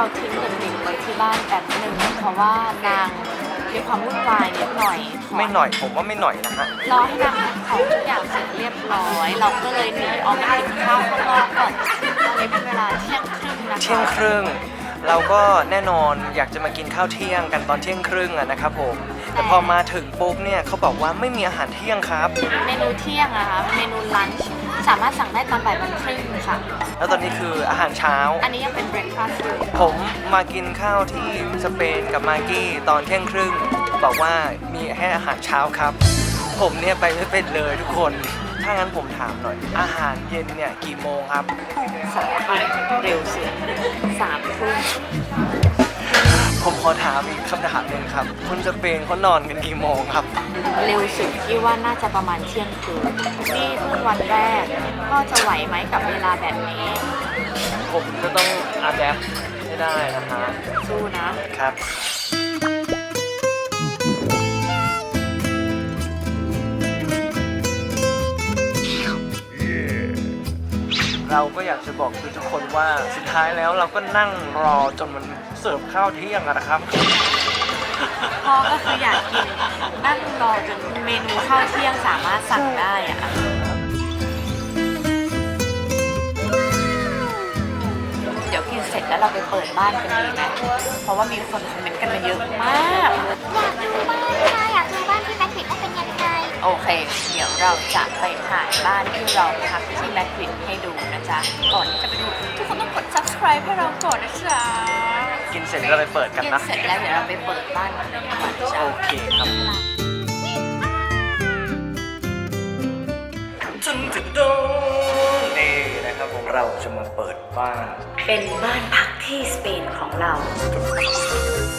ตอนนี้เราทิ้งเด็กๆไว้ที่บ้านแป๊บหนึ่งเพราะว่านางมีความวุ่นวายนิดหน่อยไม่หน่อยผมว่าไม่หน่อยนะฮะรอให้นางทำของทุกอย่างเสร็จเรียบร้อย เราก็เลยหนีออกมากินข้าวข้างนอกก่อนตอนนี้เป็นเวลาเที่ยงครึ่งนะคะ เที่ยงครึ่ง เราก็แน่นอนอยากจะมากินข้าวเที่ยงกันตอนเที่ยงครึ่งอะนะครับผม แต่พอมาถึงปุ๊บเนี่ยเขาบอกว่าไม่มีอาหารเที่ยงครับ เมนูเที่ยงอะคะเมนูลันช์ สามารถสั่งได้ตอนบ่ายโมงครึ่งค่ะ แล้วตอนนี้คืออาหารเช้า อันนี้ยังเป็นเบรคฟาสต์อยู่ผมมากินข้าวที่สเปนกับมากกี้ตอนเที่ยงครึ่ง บอกว่ามีแค่อาหารเช้าครับ ผมเนี่ยไปไม่เป็นเลยทุกคน ถ้างั้นผมถามหน่อย อาหารเย็นเนี่ยกี่โมงครับ สามทุ่มเร็วสุดสามทุ่ม ผมขอถามอีกคำถามหนึ่งครับ คนสเปนเขานอนกันกี่โมงครับ เร็วสุดที่ว่าน่าจะประมาณเที่ยงคืนนี่เพิ่งวันแรกก็จะไหวไหมกับเวลาแบบนี้ ผมก็ต้องอาแดปให้ได้นะฮะสู้นะ ครับเราก็อยากจะบอกทุกคนว่าสุดท้ายแล้วเราก็นั่งรอจนมัน เสิร์ฟข้าวเที่ยงอะนะครับพ่อก็คืออยากกินนั่งรอจนเมนูข้าวเที่ยงสามารถสั่งได้อะเดี๋ยวกินเสร็จแล้วเราไปเปิดบ้านกันดีไหมเพราะว่ามีคนคอมเมนต์กันมาเยอะมาก อยากดูบ้านค่ะอยากดูบ้านที่แมทริดว่าเป็นยังไง โอเค เดี๋ยวเราจะไปถ่ายบ้านที่เราพักที่แมดริดให้ดูนะจ๊ะ ก่อนที่จะไปดู ทุกคนต้องกด subscribe ให้เราก่อนนะจ๊ะกินเสร็จก็ไปเปิดกันกินนะ เสร็จแล้วเดี๋ยวเราไปเปิดบ้านกันเลยดีกว่าจ้ะโอเคครับ จนถึงโดนนี่นะครับผมเราจะมาเปิดบ้าน เป็นบ้านพักที่สเปนของเราโอเ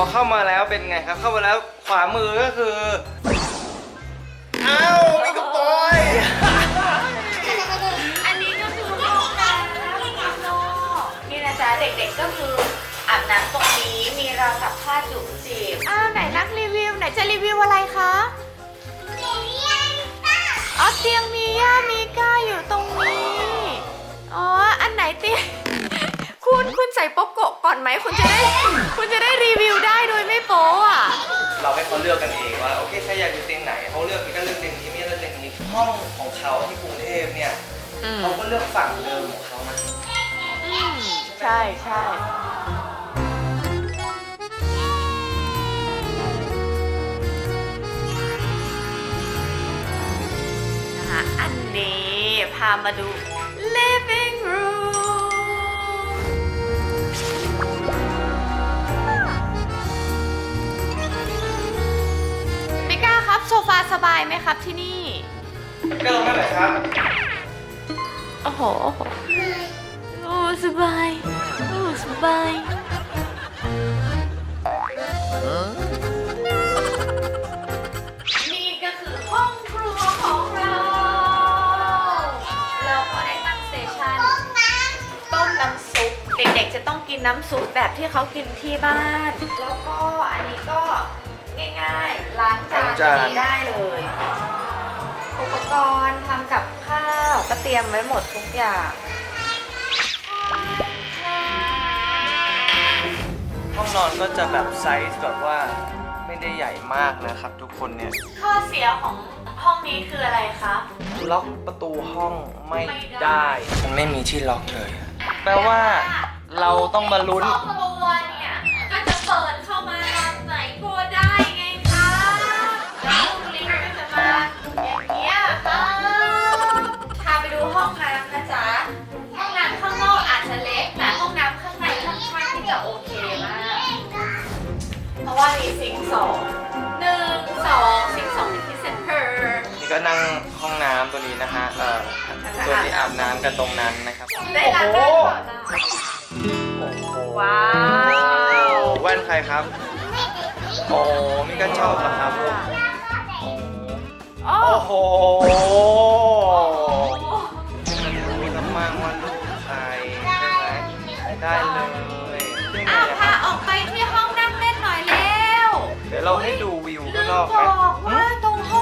อเข้ามาแล้วเป็นไงครับ เข้ามาแล้วขวามือก็คืออ้าวมีกระปอยอันนี้ก็คือห้องน้ำข้างนอกนี่นะจ๊ะเด็กๆก็คืออาบน้ำตรงนี้มีราวซักผ้าจุ๋มจีบอ้าวไหนนักรีวิวไหนจะรีวิวอะไรคะอ๋อเตียงมีย่ามีก้าอยู่ตรงนี้ อ๋อ อันไหนเตียง คุณคุณใส่โป๊กโกะ ก่อนไหมคุณจะได้ คุณจะได้รีวิวได้โดยไม่โป๊อะ เราให้เขาเลือกกันเองว่าโอเคใครอยากอยู่เตียงไหนเขาเลือกก็เลือกเตียงนี้ไม่เลือกเตียงนี้ห้องของเขาที่กรุงเทพเนี่ยอืม เขาก็เลือกฝั่งเดิมของเขานะอืมใช่ใช่นะคะอันนี้พามาดู living สบายไหมครับที่นี่ ก็ลงนั่นแหละครับ โอ้โห โอ้สบาย โอ้สบาย นี่ก็คือห้องครัวของเรา เราก็ได้ตั้งสเตชันต้มน้ำซุป เด็กๆจะต้องกินน้ำซุปแบบที่เขากินที่บ้าน แล้วก็อันนี้ก็ง่ายๆล้างจานล้างจาน นี้ได้เลย เตรียมไว้หมดทุกอย่าง ห้องนอนก็จะแบบไซส์แบบว่าไม่ได้ใหญ่มากนะครับทุกคนเนี่ย ข้อเสียของห้องนี้คืออะไรคะ ล็อกประตูห้องไม่ไม่ได้ได้ มันไม่มีที่ล็อกเลย แปลว่าเราต้องมาลุ้นครอบครัวเสิงสองหนึ่งสองสิงสองเป็นที่เซ็นเตอร์นี่ก็นั่งห้องน้ำตัวนี้นะฮะเอ่อส่วที่อาบน้ำกันตรงนั้นนะครับ ได้รับได้ขอจ้าโอ้โหว้าวแว่นใครครับ โอ้โมิกันชอบเหครับโอ้โหให้มันรู้กันว่าลูกใครได้เลยอาพาออกไปที่ห้อง เราให้ดูวิวข้างมนอกไหม บอกว่าตรงห้อ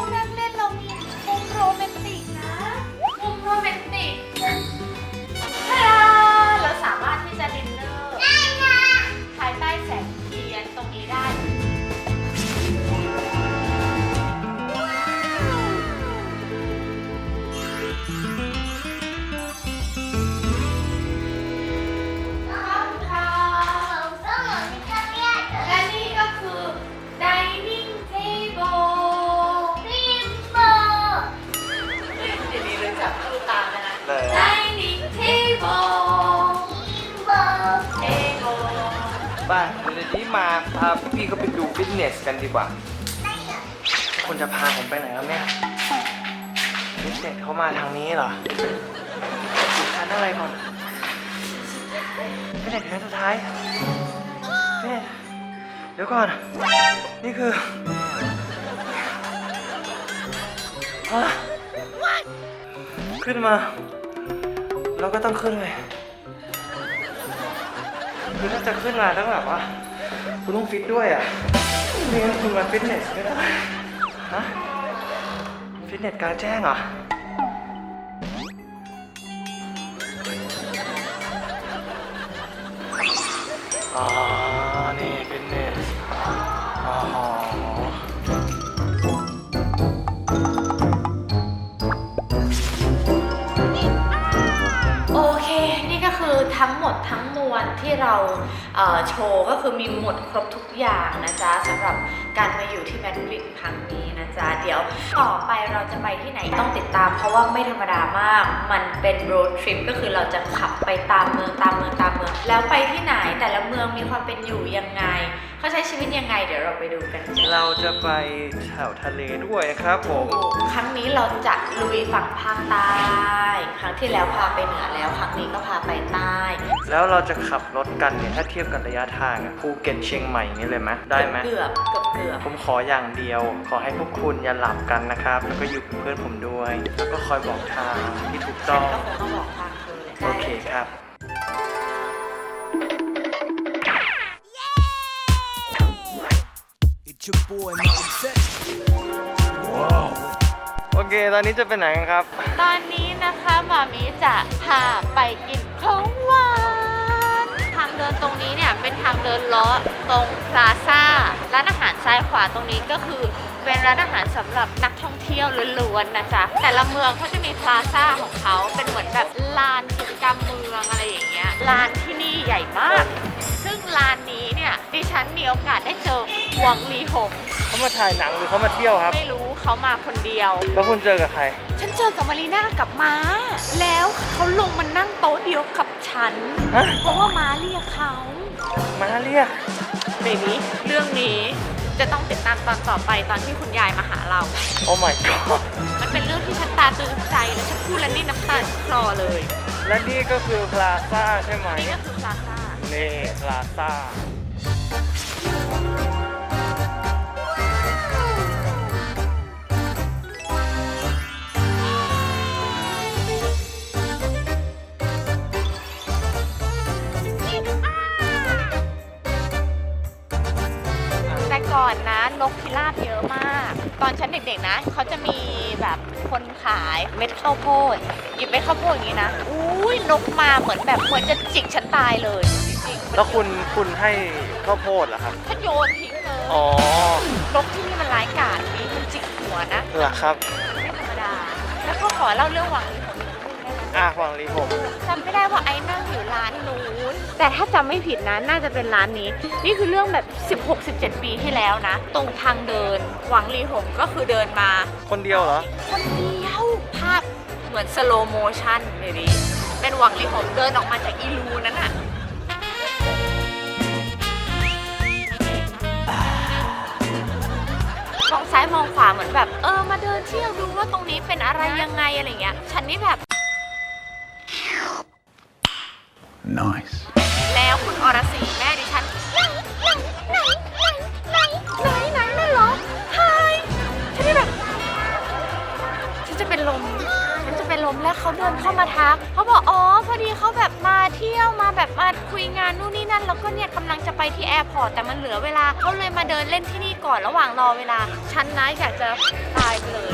พี่ก็ไปดูฟิตเนสกันดีกว่า คุณจะพาผมไปไหนครับเนี่ยฟิตเนสเขามาทางนี้เหรออยู่ชั้นอะไรก่อนฟิตเนสชั้นสุดท้ายฟิตเนสเดี๋ยวก่อน นี่คือฮะขึ้นมาเราก็ต้องขึ้นเลยคือถ้าจะขึ้นมาต้องแบบว่า คุณต้องฟิตด้วยอะไม่งั้นคุณมาฟิตเนสก็ได้ฮะฟิตเนสกลารแจ้งเหรออ๋อ วลที่เราเโชว์ก็คือมีหมดครบทุกอย่างนะจ๊ะสำหรับการมาอยู่ที่แมดริดครั้งนี้นะจ๊ะเดี๋ยวต่อไปเราจะไปที่ไหนต้องติดตาม เพราะว่าไม่ธรรมดามาก มันเป็นโรดทริปก็คือเราจะขับไปตามเมืองตามเมืองตามเมือง แล้วไปที่ไหนแต่ละเมืองมีความเป็นอยู่ยังไง เขาใช้ชีวิตยังไงเดี๋ยวเราไปดูกันจ้ะเราจะไปแถวทะเลด้วยนะครับผม ครั้งนี้เราจะลุยฝั่งภาคใต้ครั้งที่แล้วพาไปเหนือแล้วครั้งนี้ก็พาไปใต้ แล้วเราจะขับรถกันเนี่ยถ้าเทียบกันระยะทางอะภูเก็ตเชียงใหม่อย่างนี้เลยไหมได้ไหมเกือบเกือบเกือบผมขออย่างเดียว ขอให้พวกคุณอย่าหลับกันนะครับ แล้วก็อยู่เป็นเพื่อนผมด้วย แล้วก็คอยบอกทางที่ถูกฉัต้นองก็คงต้องบอกทางเธอเลยโอเคครับ your boy, Mom Set. โอเค ตอนนี้จะไปไหนกันครับ ตอนนี้นะคะหมามีจะพาไปกินของหวานทางเดินตรงนี้เนี่ยเป็นทางเดินเลาะตรงพลาซ่าร้านอาหารซ้ายขวาตรงนี้ก็คือเป็นร้านอาหารสำหรับนักท่องเที่ยวล้วนๆนะจ๊ะแต่ละเมืองเขาจะมีพลาซ่าของเขาเป็นเหมือนแบบลานกิจกรรมเมืองอะไรอย่างเงี้ยลานที่นี่ใหญ่มาก ซึ่งลานนี้เนี่ยดิฉันมีโอกาสได้เจอหวังลีหงเขามาถ่ายหนังหรือเขามาเที่ยวครับ ไม่รู้เขามาคนเดียว แล้วคุณเจอกับใคร ฉันเจอกับมารีน่ากับม้า แล้วเขาลงมานั่งโต๊ะเดียวกับฉัน ฮะ เพราะว่าม้าเรียกเขามาเรียก เบบี้เรื่องนี้จะต้องติดตามตอนต่อไปตอนที่คุณยายมาหาเรา โอ้ my god มันเป็นเรื่องที่ฉันตาตื่นใจและฉันพูดแล้วนี่น้ำตาคลอเลย และนี่ก็คือพลาซ่าใช่ไหม นี่ก็คือพลาซ่า นี่พลาซ่าแต่ก่อนนะนกพิราบเยอะมาก ตอนฉันเด็กๆนะ เขาจะมีแบบคนขายเม็ดข้าวโพดหยิบเม็ดข้าวโพดอย่างนี้นะ อุ้ยนกมาเหมือนแบบเหมือนจะจิกฉันตายเลย แล้วคุณคุณให้ข้าวโพดเหรอครับฉันโยนทิ้งเลยอ๋อนกที่นี่มันร้ายกาจมีมันจิกหัวนะเหรอครับ ไม่ธรรมดา แล้วก็ขอเล่าเรื่องหวังลีของนิดนึงได้ไหมอะวังลีผมจำไม่ได้ว่าไอ้นั่งอยู่ร้านนู้น แต่ถ้าจำไม่ผิดนะน่าจะเป็นร้านนี้ นี่คือเรื่องแบบ 16-17 ปีที่แล้วนะ ตรงทางเดิน หวังลีหงก็คือเดินมา คนเดียวเหรอ คนเดียวภาพเหมือนสโลโมชั่นเลยดิเป็นหวังลีหงเดินออกมาจากอีลูนั้นอะ มองซ้ายมองขวาเหมือนแบบ เออมาเดินเที่ยวดูว่าตรงนี้เป็นอะไรยังไงอะไรเงี้ย ฉันนี่แบบ Nice. เป็นลมฉันจะเป็นลมมและเขาเดินเข้ามาทักเขาบอกอ๋อพอดีเขาแบบมาเที่ยวมาแบบมาคุยงานนู่นนี่นั่นแล้วก็เนี่ยกำลังจะไปที่แอร์พอร์ตแต่มันเหลือเวลาเขาเลยมาเดินเล่นที่นี่ก่อนระหว่างรอเวลาฉันนะอยากจะตายไปเลย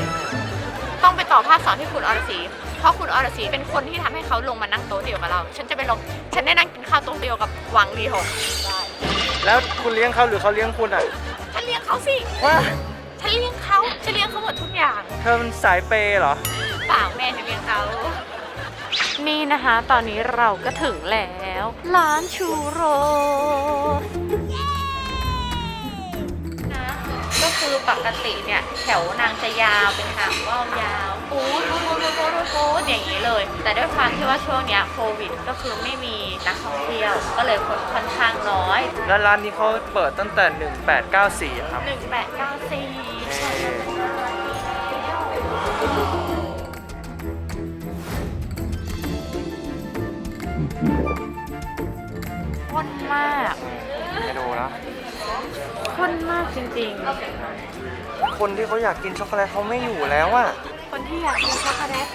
ต้องไปต่อภาคสอนที่คุณอรศรีเพราะคุณอรศรีเป็นคนที่ทำให้เขาลงมานั่งโต๊ะเดียวกับเรา ฉันจะไปลงฉันได้นั่งกินข้าวโต๊ะเดียวกับหวังลีหงได้แล้วคุณเลี้ยงเขาหรือเขาเลี้ยงคุณอะฉันเลี้ยงเขาสิว่าฉันเลี้ยงเขาฉันเลี้ยงเขาหมดทุกอย่าง เธอมันสายเปย์เหรอเปล่าแม่ฉันเลี้ยงเขานี่นะคะ ตอนนี้เราก็ถึงแล้วร้านชูโรนะก็คือปกติเนี่ย แถวนางจะยาวเป็นทางว่าวยาวปูดปูดปูดปูดปูดปูดอย่างนี้เลย แต่ด้วยความที่ว่าช่วงเนี้ยโควิดก็คือไม่มีนักท่องเที่ยว ก็เลยคนค่อนข้างน้อย แล้วร้านนี้เขาเปิดตั้งแต่ 1894 ครับ 1894 มากไปดูนะข้นมากจริงคนที่เขาอยากกินช็อกโกแลตเขาไม่อยู่แล้วอะๆ คนที่อยากกินช็อกโกแลต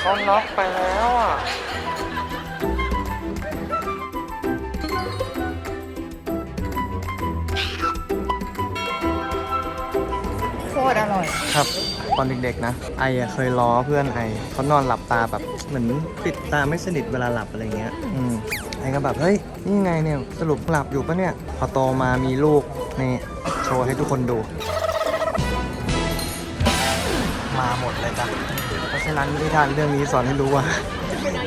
เขาน็อกไปแล้วอะโคตรอร่อย ครับ ตอนเด็กๆนะ ไออะเคยล้อเพื่อนไอเขานอนหลับตาแบบเหมือนปิดตาไม่สนิทเวลาหลับอะไรเงี้ยอืม ไอก็แบบเฮ้ยนี่ไงเนี่ยสรุปหลับอยู่ปะเนี่ยพอโตมามีลูกนี่โชว์ให้ทุกคนดู มาหมดเลยจ้ะเพราะฉะนั้นนิทานเรื่องนี้สอนให้รู้ว่า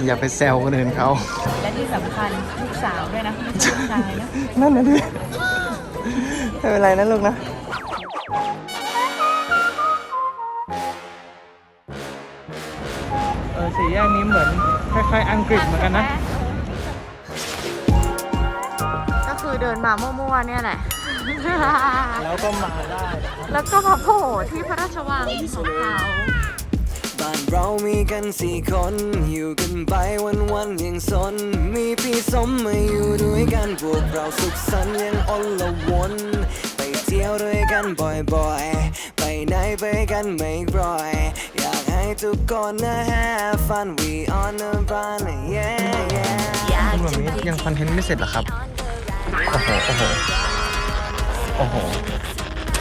อย่าไปแซวคนอื่นเขา และที่สำคัญลูกสาวด้วยนะไม่ใช่ลูกชายนะนั่นนะดิไม่เป็นไรนะลูกนะ เออสี่แยกนี้เหมือนคล้ายๆอังกฤษเหมือนกันนะ ดินมามั่วๆเนี่ยแหละ แล้วก็มาได้ แล้วก็มาโผล่ที่พระราชวังของเขา บ้านเรามีกันสี่คน อยู่กันไปวันวันๆยังสน มีพี่สมมาอยู่ด้วยกันพวกเราสุขสันต์ยังอลละวนไปเที่ยวด้วยกันบ่อยๆ ไปไหนไปกันไม่กร่อย อยากให้ทุกคนนะ have fun we on the run yeah yeah คุณแบบนี้ยังคอนเทนต์ไม่เสร็จเหรอครับ โอ้โห โอ้โห โอ้โห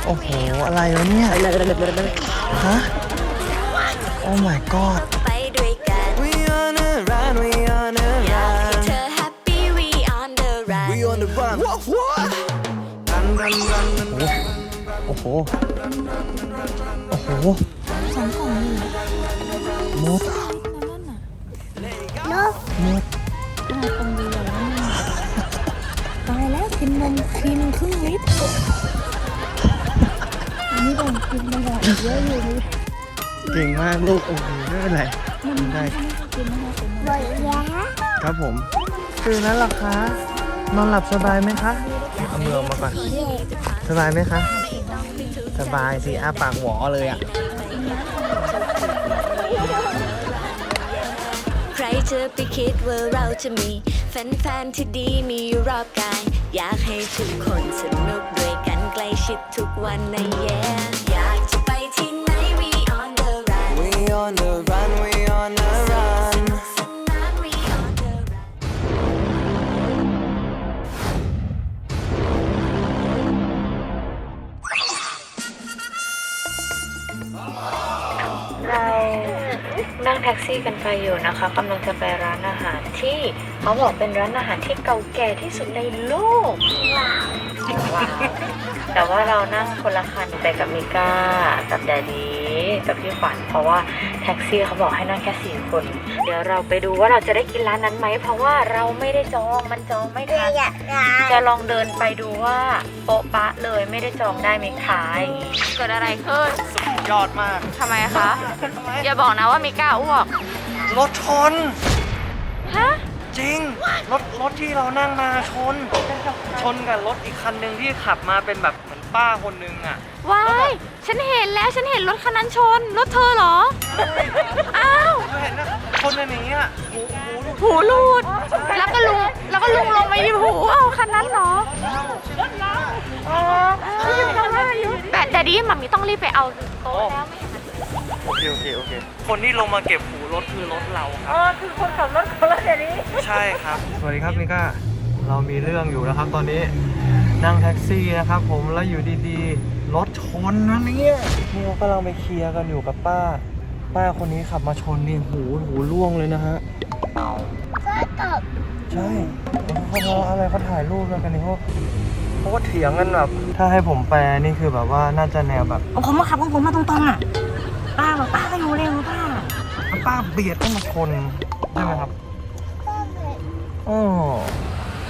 โอ้โห อะไรวะเนี่ย ฮะ โอ้ my god ไปด้วยกัน we on the run we on the อยากให้ run เธอ happy we on the run we on the run what what run run run run โอ้โห โอ้โห สองกล่องมดมดตายแล้ว กินนมครีมครึ่งลิตรอันนี้ก่อนกินมาบอกอีกเยอะอยู่เลยเก่งมากลูกโอ้โหไม่เป็นไรได้กินนะคะเป็นบ่อยครับผมตื่นแล้วเหรอคะนอนหลับสบายไหมคะเอามือออกมาก่อนสบายไหมคะสบายสิอ้าปากหวอเลยอะใครจะไปคิดว่าเราจะมี แฟนๆที่ดีมีอยู่รอบกาย อยากให้ทุกคนสนุกด้วยกันใกล้ชิดทุกวันในแย่อยากจะไปที่ไหน we on the run we on the run we on the นั่งแท็กซี่กันไปอยู่นะคะกำลังจะไปร้านอาหารที่เขาบอกเป็นร้านอาหารที่เก่าแก่ที่สุดในโลกว้าวแต่ว่าเรานั่งคนละคันไปกับมิก้ากับแดดดีกับพี่ขวัญเพราะว่าแท็กซี่เขาบอกให้นั่งแค่สี่คน เดี๋ยวเราไปดูว่าเราจะได้กินร้านนั้นไหมเพราะว่าเราไม่ได้จองมันจองไม่ทันจะลองเดินไปดูว่าโป๊ะปะเลยไม่ได้จองได้ไหมคะอย่างงี้เกิดอะไรขึ้น ยอดมากทำไมคะอย่าบอกนะว่ามิก้าอ้วก รถชน ฮะ จริง รถรถที่เรานั่งมาชน ชนกับรถอีกคันหนึ่งที่ขับมาเป็นแบบเหมือนป้าคนหนึงอะวาย ฉันเห็นแล้ว ฉันเห็นรถคันนั้นชน รถเธอเหรอ อ้าวเธอเห็นนะชนกันอย่างเงี้ยหูหูลูกหูรูด แล้ว ลุงลงไปที่หูเอาคันนั้นเหรออ๋อแต่แต่ดีมัมมี่ต้องรีบไปเอาโต๊ะแล้วไม่อย่างนั้นโอเค โอเค โอเค คนที่ลงมาเก็บหูรถคือรถเราคเอรับ อคือคนขับรถคนละเดี๋ยวนี้ ใช่ครับ สวัสดีครับนิก้า เรามีเรื่องอยู่นะครับตอนนี้นั่งแท็กซี่นะครับผมแล้วอยู่ดีๆ รถชนนะเนี่ยนี่เรากำลังไปเคลียร์กันอยู่กับป้า ป้าคนนี้ขับมาชนนี่หูหูร่วงเลยนะฮะ ใช่เขาทะเลาะอะไรเขาถ่ายรูปแล้วกันนี่เขาเขาก็เถียงกันแบบ ถ้าให้ผมแปลนี่คือแบบว่าน่าจะแนวแบบของผมมาขับของผมมาตรงๆอะป้าบอกป้าก็อยู่เร็วป้าป้าเบียดเข้ามาชนใช่ไหมครับอ๋อ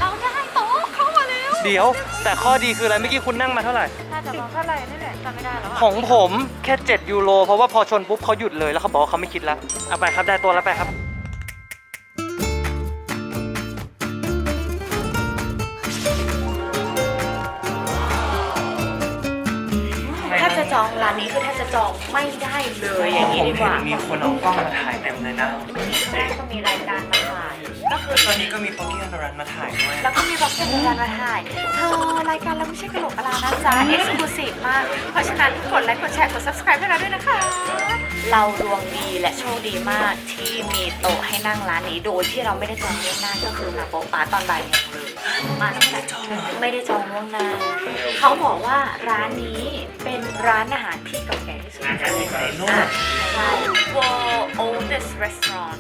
เราได้โต๊ะเข้ามาแล้วเดี๋ยว แต่ข้อดีคืออะไรเมื่อกี้คุณนั่งมาเท่าไหร่น่าจะบอกเท่าไหร่นั่นแหละจำไม่ได้แล้วอะของผมแค่ 7 ยูโรเพราะว่าพอชนปุ๊บเขาหยุดเลยแล้วเขาบอกว่าเขาไม่คิดแล้วเอาไปครับได้ตัวแล้วไปครับานนี้คือถ้าจะจองไม่ได้เลยอย่างนี้ดีกว่าผมเห็นมีคนเอากล้องมาถ่ายเต็มเลยนะแล้วก็มีรายการมาถ่าย ก็คือตอนนี้ก็มีโปเกมอนรันมาถ่ายด้วย แล้วก็มีบ็อกเซอร์รายการมาถ่าย เธอรายการเราไม่ใช่กระโหลกกะลานะจ๊ะ เอ็กซ์คลูซีฟมาก เพราะฉะนั้นกดไลค์ กดแชร์ กด subscribe ให้เราด้วยนะคะ เราดวงดีและโชคดีมากที่มีโต๊ะให้นั่งร้านนี้ โดยที่เราไม่ได้จองล่วงหน้าก็คือมาโป๊ะปาตอนบ่ายโมงเลยมาตั้งแต่ไม่ได้จองล่วงหน้า เขาบอกว่าร้านนี้เป็นร้านอาหารที่เก่าแก่ที่สุดในโลก ใช่ World Oldest Restaurant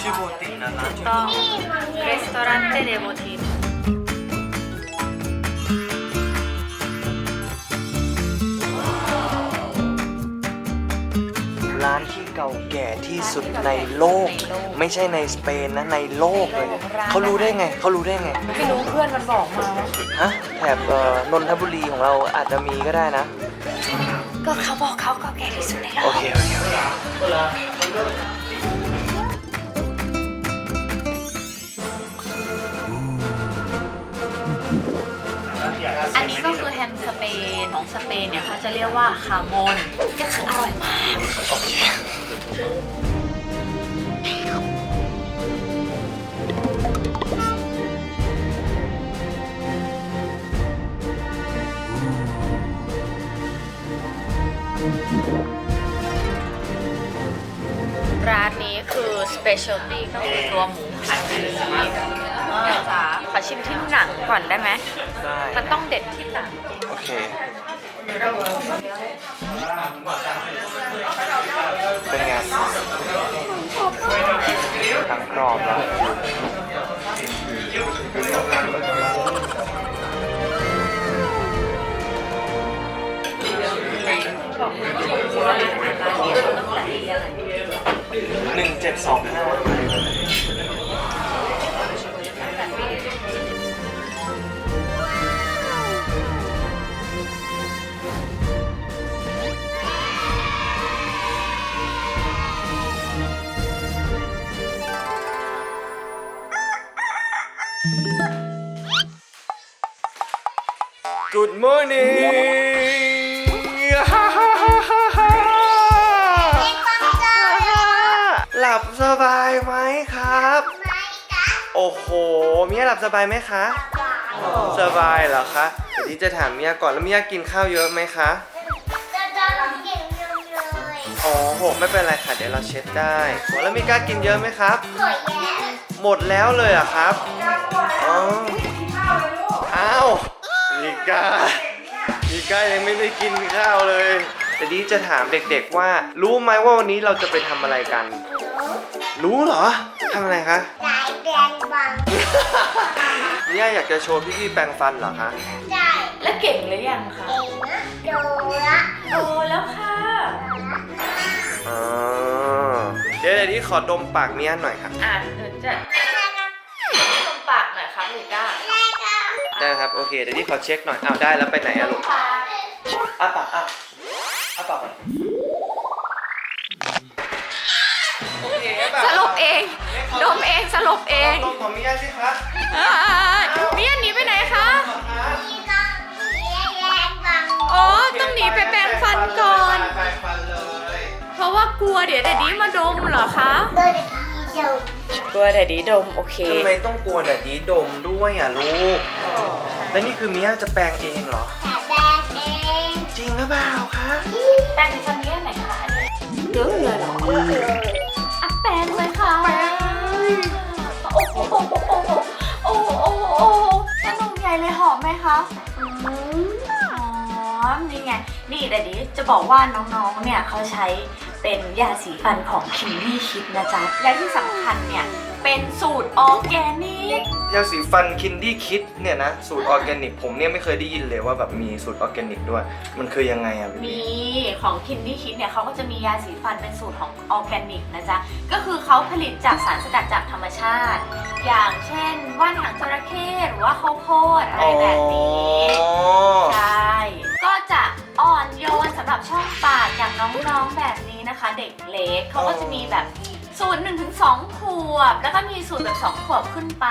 ชื่อโบตินนะร้านก็ Ristorante de Botín ร้านที่เก่าแก่ที่สุดในโลก ไม่ใช่ในสเปนนะในโลกเลยเขารู้ได้ไงเขารู้ได้ไงไม่รู้เพื่อนมันบอกมาฮะแถบเอ่อนนทบุรีของเราอาจจะมีก็ได้นะ ก็เขาบอกเขาเก่าแก่ที่สุดในโลโอกเคโอเคโอเคอันนี้ก็คือแฮมสเปนของสเปนเนี่ยเขาจะเรียกว่าคาโมนก็คืออร่อยมากร้ คือ specialty ก็คือตัวหมูผัดชีสจ๋าขอชิมที่หนังก่อนได้ไหมได้มันต้องเด็ดที่หนัง โอเค เป็นไงทั้งกรอบแล้ว หนึ่งเจ็ดสองห้า Good morning สบายไหมครับโอ้โหเมียหลับสบายไหมคะ สบายเหรอคะเดี๋ยวที่จะถามเมียก่อนแล้วเมียกินข้าวเยอะไหมคะอ๋อโหไม่เป็นไรค่ะเดี๋ยวเราเช็ดได้อ๋อแล้วมีกล้ากินเยอะไหมครับหมดแล้วเลยเหรอะครับอ๋ออ้าวมีก้ามีก้ายังไม่ได้กินข้าวเลยแต่ดีจะถามเด็กๆว่า รู้ไหมว่าวันนี้เราจะไปทำอะไรกัน รู้ เหรอทำอะไรคะเนี่ยอยากจะโชว์พี่ๆแปรงฟันเหรอคะแล้วเก่งหรือยังคะโตแล้วค่ะอ๋อเดี๋ยวเดี๋ยวนี้ขอดมปากเมียหน่อยครับอ่านเดี๋ยวจะตรงปากหน่อยครับลูก้าได้ครับโอเคเดี๋ยวนี้ขอเช็คหน่อยอ้าวได้แล้วไปไหนอะลูกปากอ้าปากอ้าอ้าปาก สลบเอง ดมเองสลบเองดมของเมียสิคะอ่าเมียหนีไปไหนคะ อ๋อ ต้องหนีไปแปรงฟันก่อน แปรงฟันเลยเพราะว่ากลัวเดี๋ยวแดดดี้มาดมเหรอคะ กลัวแดดดี้ดม โอเค ทำไมต้องกลัวแบบนี้ดมด้วยอะลูก แล้วนี่คือเมียจะแปรงเองเหรอ จริงหรือเปล่าคะ แปรงสีฟันนี้อันไหนคะอันนี้เยอะเลยเหรออะแปร งเลยค่ะแปรงโอ้โหโอ้โหโอ้โหโอ้โหโอ้โหโอ้โหกระนมใหญ่เลยหอมไหมคะอืมหอมนี่ไง นี่แต่ดิจะบอกว่าน้องๆ เนี่ยเขาใช้เป็นยาสีฟันของคิมมี่คิดนะจ๊ะ และที่สำคัญเนี่ย เป็นสูตรออร์แกนิก ยาสีฟันคินดี้คิดเนี่ยนะ สูตรออร์แกนิก ผมเนี่ยไม่เคยได้ยินเลยว่าแบบมีสูตรออร์แกนิกด้วย มันคือยังไงอะพี่มีของคินดี้คิดเนี่ยเขาก็จะมียาสีฟันเป็นสูตรของออร์แกนิกนะจ๊ะ ก็คือเขาผลิตจากสารสกัดจากธรรมชาติ อย่างเช่นว่านหางจระเข้หรือว่าข้าวโพดอะไรแบบนี้อ๋อใช่ก็จะอ่อนโยนสำหรับช่องปากอย่างน้องๆแบบนี้นะคะ เด็กเล็กเขาก็จะมีแบบ สูตร1นถึงสขวบ แล้วก็มีสูตรแบบ2ขวบขึ้นไป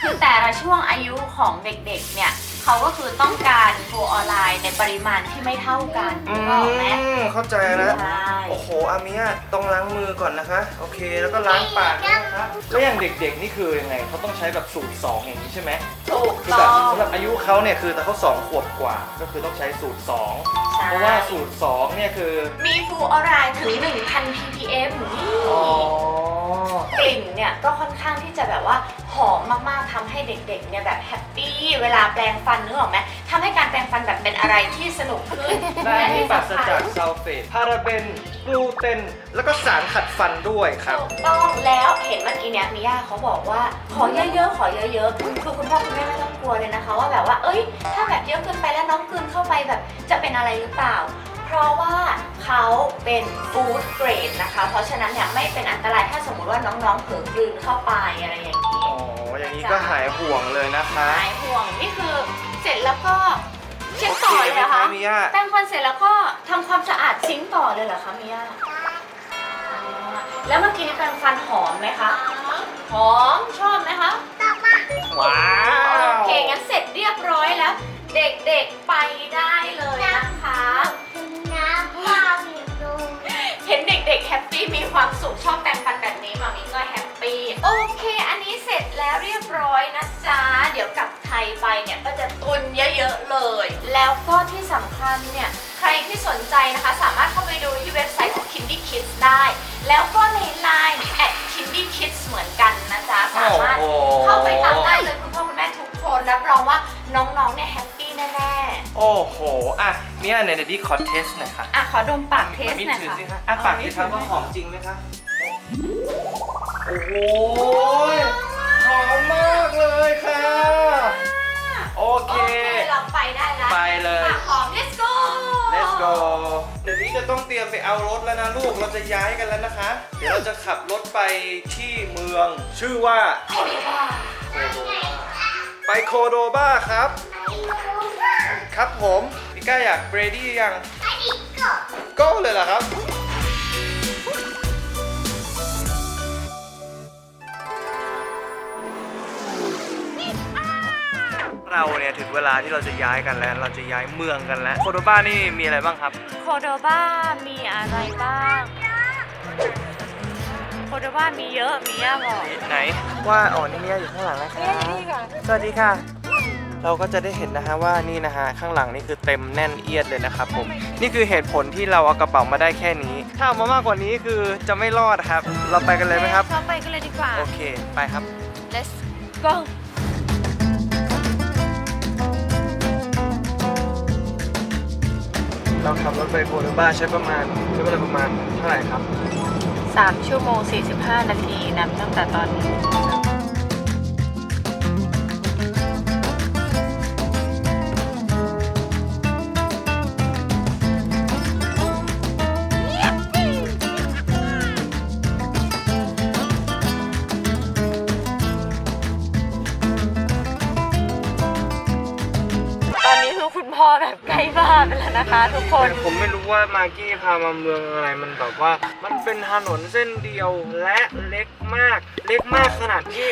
คือแต่ละช่วงอายุของเด็กๆเนี่ย เขาก็คือต้องการฟลูออไรด์ในปริมาณที่ไม่เท่ากันอืถูกต้องไหมมเข้าใจแล้ว ใช่ โอ้โหอามิยะต้องล้างมือก่อนนะคะ โอเค แล้วก็ล้างปากด้วยนะคะแล้วอย่างเด็กๆนี่คือยังไงเขาต้องใช้แบบสูตร2อย่างนี้ใช่ไหมถูกคือต้แบอบงสำหรับอายุเขาเนี่ยคือแต่เขาสองขวบกว่า ก็คือต้องใช้สูตร2ใช่ เพราะว่าสูตร2เนี่ยคือมีฟลูออไรด์ถึง 1,000 ppm นี่อ๋อ กลิ่นเนี่ยก็ค่อนข้างที่จะแบบว่าหอมมากๆทำให้เด็กๆเนี่ยแบบแฮปปี้เวลาแปรงฟันนึกออกไหมทำให้การแปรงฟันแบบเป็นอะไรที่สนุกขึ้นและที่ปราศสำคัญจากซัลเฟตพาราเบนกลูเตนแล้วก็สารขัดฟันด้วยครับถูกต้องแล้วเห็นเมื่อกี้เนี่ยมิย่าเขาบอกว่า ขอเยอะๆขอเยอะๆคือคุณพ่อคุณแม่ไม่ต้องกลัวเลยนะคะ ว่าแบบว่าเอ้ย ถ้าแบบเยอะเกินไปแล้วน้องกลืนเข้าไปแบบจะเป็นอะไรหรือเปล่า เพราะว่าเขาเป็นฟู้ดเกรดนะคะ เพราะฉะนั้นเนี่ยไม่เป็นอันตรายถ้าสมมติว่าน้องๆเผลอกลืนเข้าไปอะไรอย่างนี้อ๋ออย่างนี้ก็หายห่วงเลยนะคะ หายห่วงนี่คือเสร็จแล้วก็เช็ดต่อเลยเหรอโอเคคะไหมคะมิย่าแปรงฟันเสร็จแล้วก็ทำความสะอาดซิงค์ต่อเลยเหรอคะมิย่าแล้วเมื่อกี้นี่แปรงฟันหอมไหมคะ หอมชอบไหมคะ ว้าโอว เคงั้นเสร็จเรียบร้อยแล้ว เด็กๆไปได้เลยนะคะ เห็นเด็กๆแฮปปี้มีความสุขชอบแปรงฟันแบบนี้มามีก็แฮปปี้โอเค อันนี้เสร็จแล้วเรียบร้อยนะจ๊ะ เดี๋ยวกลับไทยไปเนี่ยก็จะตุนเยอะๆเลย แล้วก็ที่สำคัญเนี่ยใครที่สนใจนะคะ สามารถเข้าไปดูที่เว็บไซต์ของ Kindy Kids ได้ แล้วก็ใน Line at Kindy Kids เหมือนกันนะจ๊ะ สามารถโอ้โหเข้าไปตามได้เลยคุณพ่อคุณแม่ทุกคนรับรองว่าน้องๆเนี่ยแฮปปี้แน่ๆ โอ้โห อะ มิย่าไหนเดี๋ยวดีขอเทสหน่อยค่ะอะ ขอดมปากเทสมีหน่อยถือค่ะสิคะอะปากเทสครับว่าหอมจริงไหมคะ โอ้โหหอมมากเลยค่ะ โอโอเค เคเราไปได้แล้วไปเลย ปากหอม let's go let's go เดี๋ยวนี้จะต้องเตรียมไปเอารถแล้วนะลูก เราจะย้ายกันแล้วนะคะ เดี๋ยวเราจะขับรถไปที่เมือง ชื่อว่า ไปโคโดบาครับ ครับผมพี่ ก้าอยากเบรดี้ยังก็เลยเหรอครับ เราเนี่ยถึงเวลาที่เราจะย้ายกันแล้ว เราจะย้ายเมืองกันแล้วโคโดบานี่มีอะไรบ้างครับ โคโดบามีอะไรบ้าง โคโดบามีเยอะ มีย่าบอกไหนว่าอ๋อนี่เนี่ยอยู่ข้างหลังนะคะสวัสดีค่ะ เราก็จะได้เห็นนะฮะว่านี่นะฮะข้างหลังนี่คือเต็มแน่นเอียดเลยนะครับผม นี่คือเหตุผลที่เราเอากระเป๋ามาได้แค่นี้ ถ้าเอามามากกว่านี้คือจะไม่รอดครับ เราไปกันเลยไหมครับ เราไปกันเลยดีกว่า โอเค ไปครับ let's go เราขับรถไปโคโดบาใช้ประมาณใช้เวลาประมาณเท่าไหร่ครับ 3 ชั่วโมง 45 นาทีนับตั้งแต่ตอนนี้ ทุกคนผมไม่รู้ว่ามากี้พามาเมืองอะไรมันแบบว่า มันเป็นถนนเส้นเดียวและเล็กมาก เล็กมากขนาดที่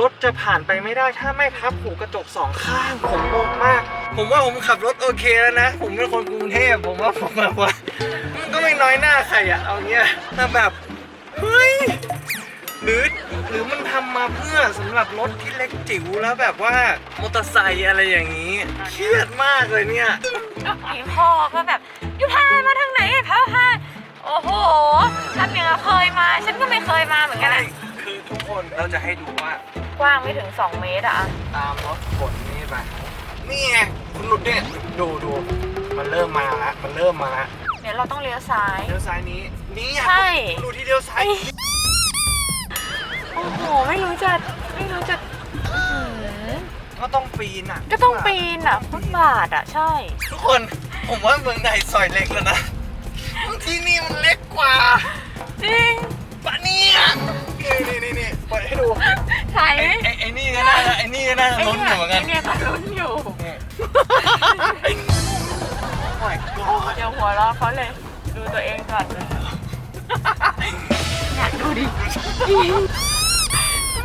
รถจะผ่านไปไม่ได้ถ้าไม่พับหูกระจกสองข้างผมงงมาก ผมว่าผมขับรถโอเคแล้วนะ ผมเป็นคนกรุงเทพผมว่าผมแบบว่าก็ไม่น้อยหน้าใครอะเอาเงี้ยแต่แบบเฮ้ย หรือหรือมันทำมาเพื่อสำหรับรถที่เล็กจิ๋วแล้วแบบว่ามอเตอร์ไซค์อะไรอย่างนี้ เครียดมากเลยเนี่ย ไอพ่อก็แบบยูพามาทางไหนพาพาเคยมา ฉันก็ไม่เคยมาเหมือนกันอะคือทุกคนเราจะให้ดูว่ากว้างไม่ถึง 2 เมตรอะตามรถขนนี่ไปนี่ไงคุณหลุดเนี่ยดูดูมันเริ่มมาแล้วมันเริ่มมาแล้วเดี๋ยวเราต้องเลี้ยวซ้าย เลี้ยวซ้ายนี้นี่อะใช่คุณดูที่เลี้ยวซ้าย โอ้โห ไม่รู้จะไม่รู้จะอื้อหือก็ต้องปีนอะก็ต้องปีนอะฟุตบาทอะใช่ ทุกคนผมว่าเมืองไทยซอยเล็กแล้วนะที่นี่มันเล็กกว่าจริง ปะเนี่ยนี่นี่นี่นี่เปิดให้ดูถ่ายไอ้ไหมไอ้ไอ้นี่ก็น่าไอ้นี่ก็น่าลุ้นอยู่เหมือนกันไเนี่ยก็ลุ้นอยู่ นี่ โอ้ย god เดี๋ยวหัวเราะเขาเลย ดูตัวเองก่อนเลยอยากดูดิ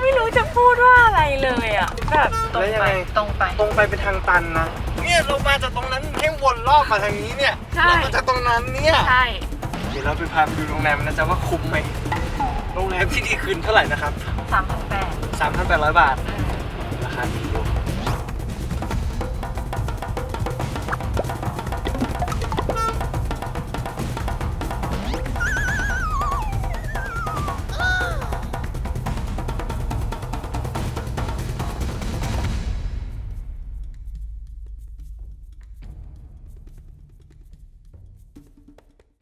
ไม่รู้จะพูดว่าอะไรเลยอะ แบบตรงแล้วยังไปไง ตรงไป ตรงไปเป็นทางตันนะ เนี่ยเรามาจากตรงนั้นให้วนรอบมาทางนี้เนี่ยใช่ เรามาจากตรงนั้นเนี่ยใช่ เดี๋ยวเราไปพาไปดูโรงแรมนะจ๊ะว่าคุ้มไหมโรงแรมที่นี่คืนเท่าไหร่นะครับสามพันแปด3,800 บาทราคาดีอยู่